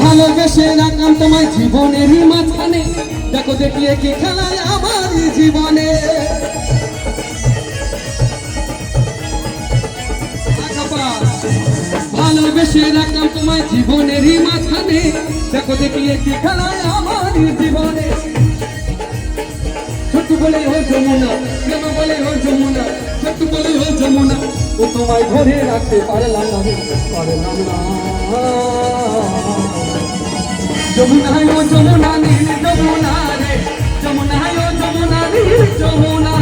ভালোবেসে রাখলাম তোমায় জীবনেরই মাঝখানে। দেখো দেখিয়ে কি খেলায় আমার জীবনে। আকাপা, ভালোবেসে রাখলাম তোমায় জীবনেরই মাঝখানে। দেখো দেখিয়ে কি খেলায় আমার জীবনে। ছোট্ট বলে হো যমুনা প্রেম বলে হো যমুনা। ছোট্ট বলে হো যমুনা, ও তোমায় ধরে রাখতে পারলাম না। পারলাম না। যমুনায় ও যমুনা নীল, যমুনা রে। যমুনায় ও যমুনা নীল, যমুনা।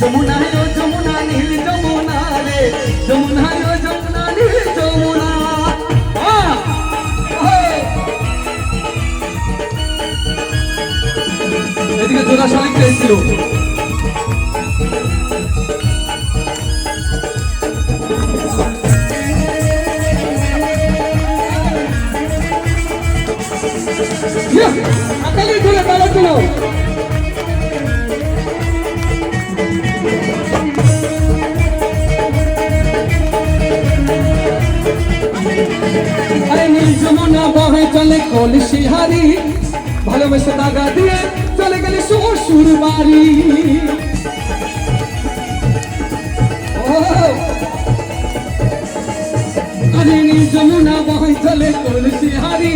যমুনায় ও যমুনা নীল, যমুনা রে। যমুনায় ও যমুনা নীল, যমুনা! এদিকে জোড়া শালিক এসেছিল। যমুনা বহে চলে কলসি হারি ভালোবেসে দাগা দিয়ে চলে গেলে শ্বশুর বাড়ি। যমুনা বহে চলে কলসি হারি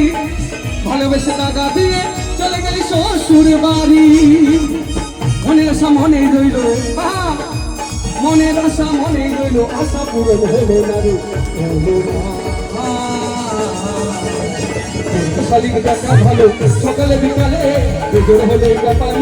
ভালোবেসে দাগা দিয়ে চলে গেলি শ্বশুর বাড়ি মনের আশা মনে রইল! মনের আশা মনে রইল, আশা পূরণ হলো না রে। শালিক দেখা ভালো, সকালে বিকালে বেজোর হলে ব্যাপার